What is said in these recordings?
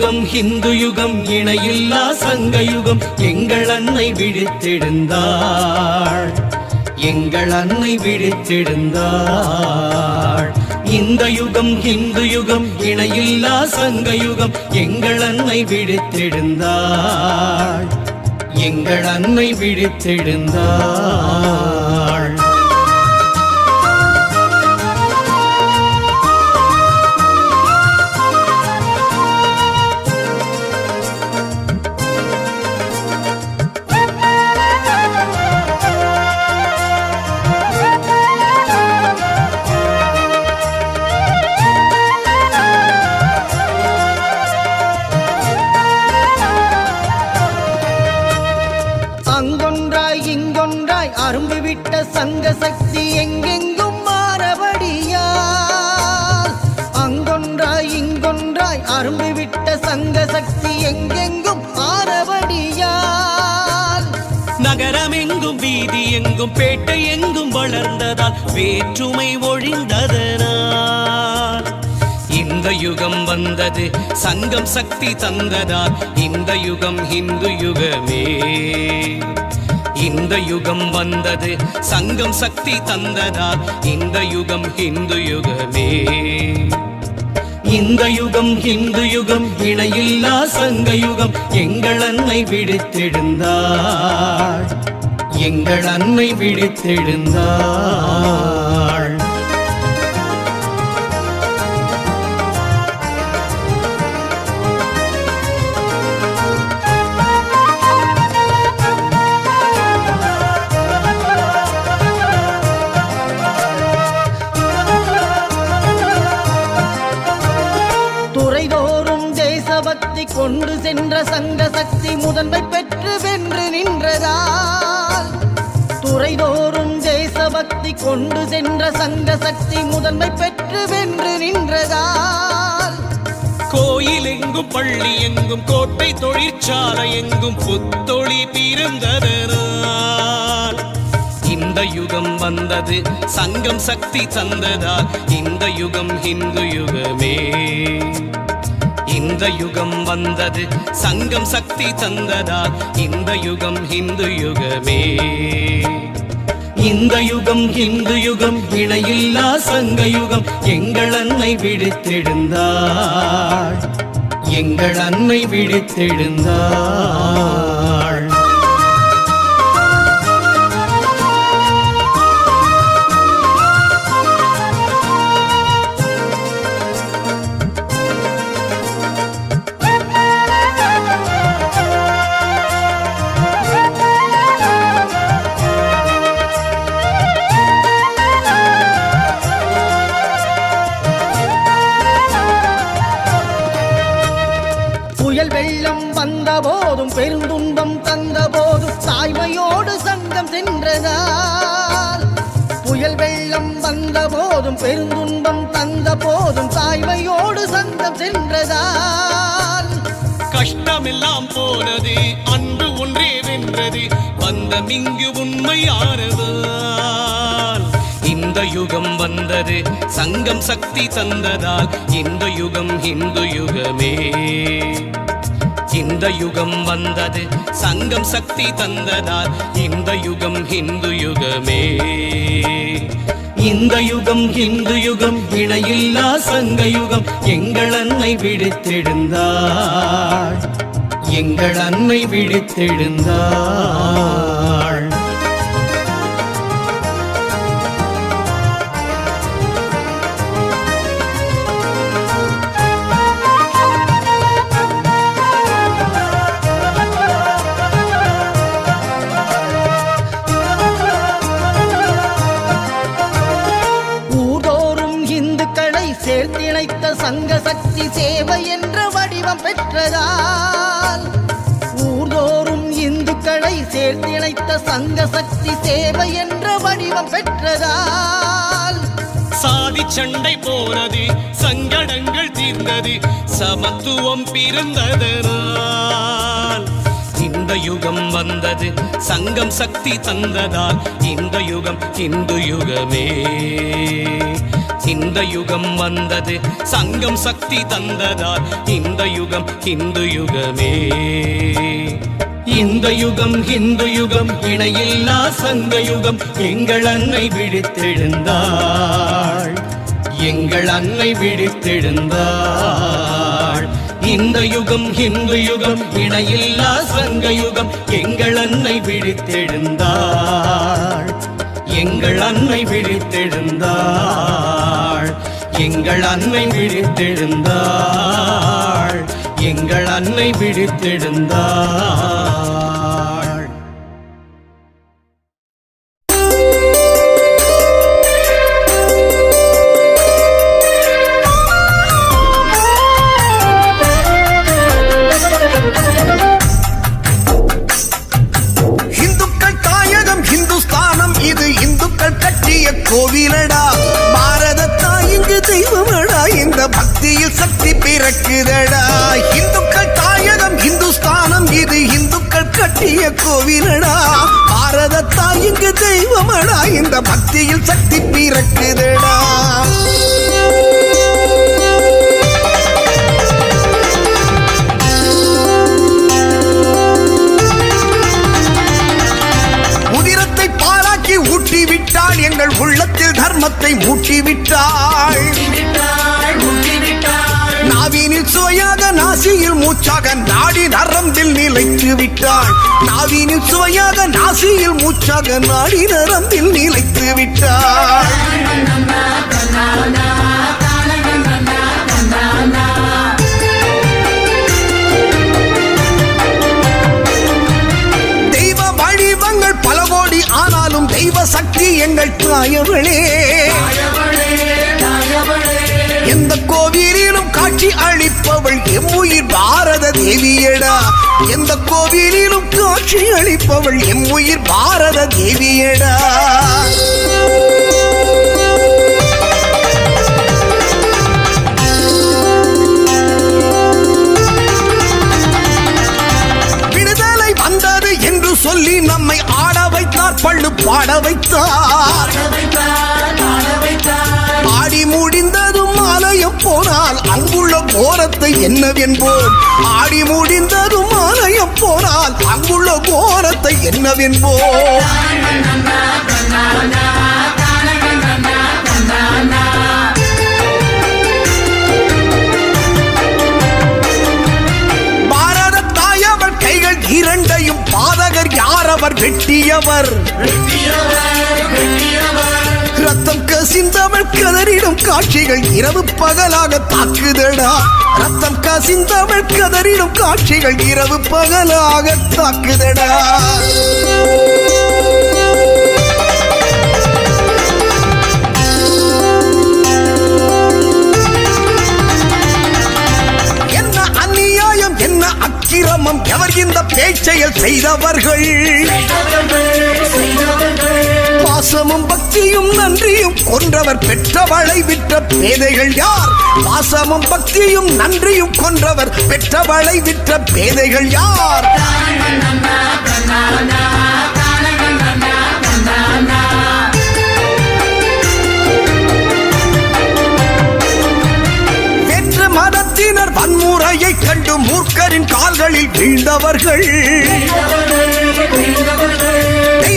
யுகம் ஹிந்து யுகம் இணையில்லா சங்க யுகம் எங்கள் அன்னை விழித்தெழுந்தாள் எங்கள் அன்னை விழித்தெழுந்தாள் இந்த யுகம் ஹிந்து யுகம் இணையில்லா சங்க யுகம் எங்கள் அன்னை விழித்தெழுந்தாள் எங்கள் அன்னை விழித்தெழுந்தாள் சக்தி எங்கெங்கும் மாறபடியால் நகரமெங்கும் வீதி எங்கும் பேட்டை எங்கும் வளர்ந்ததால் வேற்றுமை ஒழிந்ததனால். இந்த யுகம் வந்தது சங்கம் சக்தி தந்ததால் இந்த யுகம் இந்து யுகமே. இந்த யுகம் வந்தது சங்கம் சக்தி தந்ததால் இந்த யுகம் இந்து யுகமே. இந்த யுகம் இந்து யுகம் இணையில்லா சங்க யுகம். எங்கள் அன்னை விழித்தெழுந்தாள் எங்கள் அன்னை விழித்தெழுந்தாள் தேசபக்தி கொண்டு சென்ற சங்க சக்தி முதன்மை பெற்று வென்று நின்றதால் துறைதோறும் தேசபக்தி கொண்டு சென்ற சங்க சக்தி முதன்மை பெற்று வென்று நின்றதால் கோயில் எங்கும் பள்ளி எங்கும் கோட்டை தொழிற்சாலை எங்கும் புத்தொழி பிறந்ததனால். இந்த யுகம் வந்தது சங்கம் சக்தி தந்ததால் இந்த யுகம் ஹிந்து யுகமே. இந்த யுகம் வந்தது சங்கம் சக்தி தந்ததால் இந்த யுகம் ஹிந்து யுகமே. இந்த யுகம் ஹிந்து யுகம் இணையில்லா சங்க யுகம் எங்கள் அன்னை விழித்தெழுந்தாள் எங்கள் அன்னை விழித்தெழுந்தாள் சாய்மையோடு சங்கம் சென்றதால் புயல் வெள்ளம் வந்த போதும் பெருந்துன்பம் தந்த போதும் சாய்மையோடு சங்கம் சென்றதால் கஷ்டமெல்லாம் போனது அன்பு ஒன்றே வென்றது பந்தம் இங்கு உண்மையானதால் இந்த யுகம் வந்தது சங்கம் சக்தி தந்ததால் இந்த யுகம் இந்து யுகமே. இந்த யுகம் வந்தது சங்கம் சக்தி தந்ததால் இந்த யுகம் ஹிந்து யுகமே. இந்த யுகம் ஹிந்து யுகம் இணையில்லா சங்க யுகம் எங்கள் அன்னை விழித்தெழுந்தாள் எங்கள் அன்னை விழித்தெழுந்தாள் சங்க சக்தி சேவை என்ற வடிவம் பெற்றதால் ஊர்தோறும் இந்துக்களை சேர்த்திணைத்த சங்க சக்தி சேவை என்ற வடிவம் பெற்றதால் சாதி சண்டை போனது சங்கடங்கள் தீர்ந்தது சமத்துவம் பிறந்ததனால். இந்த யுகம் வந்தது சங்கம் சக்தி தந்ததால் இந்த யுகம் இந்து யுகமே. இந்த யுகம் வந்தது சங்கம் சக்தி தந்ததால் இந்த யுகம் இந்து யுகமே இந்த யுகம் இந்து யுகம் இணையில்லா சங்க யுகம் எங்கள் அன்னை விழித்தெழுந்தாள். எங்கள் அன்னை விழித்தெழுந்தாள். இந்த யுகம் இந்து யுகம் இணையில்லா சங்க யுகம் எங்கள் அன்னை விழித்தெழுந்தாள். எங்கள் அன்னை விழித்தெழுந்தாள். எங்கள் அன்னை விழித்தெழுந்தாள். எங்கள் அன்னை விழித்தெழுந்தாள். கட்டிய கோவிலடா. பாரதத்தா இங்கு தெய்வமடா. இந்த பக்தியில் சக்தி பிறக்குதடா. உதிரத்தை பாராக்கி ஊட்டி விட்டால் எங்கள் உள்ளத்தில் தர்மத்தை மூட்டி விட்டாள் நாவினில் சுவையாக நாசியில் மூச்சாக நாடி நரம்பில் நிலைத்து விட்டாள். நாவினில் சுவையாக நாசியில் மூச்சாக நாடி நரம்பில் நிலைத்து விட்டாள். தெய்வ வடிவங்கள் பல கோடி ஆனாலும் தெய்வ சக்தி எங்கள் தாயவளே. எம்முயிர் பாரத தேவியடா. எந்த கோவிலிலும் காட்சி அளிப்பவள் எம்முயிர் பாரத தேவியடா. விடுதலை வந்தது என்று சொல்லி நம்மை ஆட வைத்தார் பள்ளு பாட வைத்தார். கோரத்தை என்னவென்போம் ஆடி முடிந்ததும் ஆலயம் போனால் அங்குள்ள கோரத்தை என்னவென்போம் பாரத தாயவர் கைகள் இரண்டையும் பாதகர் யார் வெட்டியவர். ரத்தம் கசிந்தவள் கதறிடும் காட்சிகள் இரவு பகலாக தாக்குதடா. ரத்தம் கசிந்தவள் கதறிடும் காட்சிகள் இரவு பகலாக தாக்குதடா. என்ன அநியாயம் என்ன அக்கிரமம்? எவர் இந்த பேச்செயல் செய்தவர்கள்? பாசமும் பக்தியும் நன்றியும் கொன்றவர் பெற்றவளை விற்ற பேதைகள் யார்? பாசமும் பக்தியும் நன்றியும் கொன்றவர் பெற்றவளை விற்ற பேதைகள் யார்? மதத்தினர் வன்முறையை கண்டு மூர்க்கரின் கால்களில் வீழ்ந்தவர்கள்.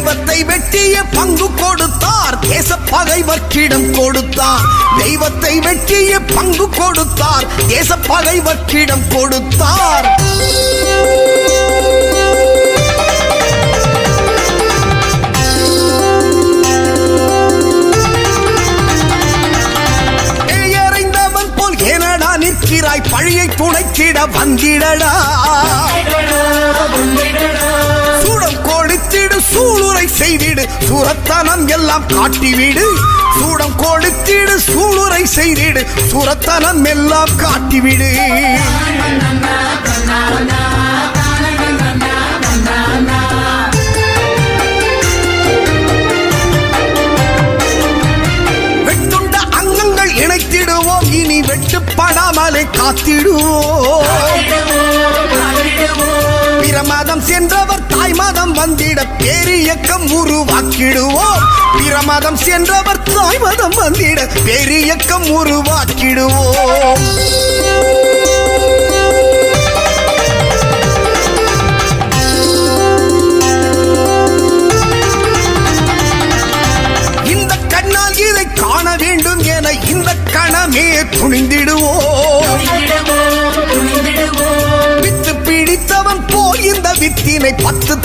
தெய்வத்தை வெட்டிய பங்கு கொடுத்தார். தேச பகைவர்க்கிடம் கொடுத்தார். தெய்வத்தை வெட்டிய பங்கு கொடுத்தார். தேச பகைவர்க்கிடம் கொடுத்தார். போல் நிற்கிறாய்? பழியை துடைத்திட வந்திடடா. செய்திடு. சூரத்தனம் எல்லாம் காட்டிவிடு. சூடம் கொடுத்திடு சூளுரை செய்திடு. சூரத்தனம் எல்லாம் காட்டிவிடு. வெட்டுண்ட அங்கங்கள் இணைத்திடுவோம். இனி வெட்டுப்படாமலே காத்திடுவோம். பிரமாதம் சென்றவர் தாய் வந்திட பேரியக்கம் உருவாக்கிடுவோம். பிரமதம் சென்றவர் தாய்மதம் வந்திட பேரியக்கம் உருவாக்கிடுவோம். இந்த கண்ணால் இதை காண வேண்டும் என இந்த கணமே துணிந்திடுவோம்.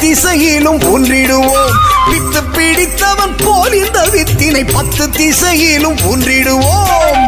திசையிலும் ஒன்றிடுவோம் வித்து பிடித்தவன் போல் இந்த வித்தினை பத்து திசையிலும் ஒன்றிடுவோம்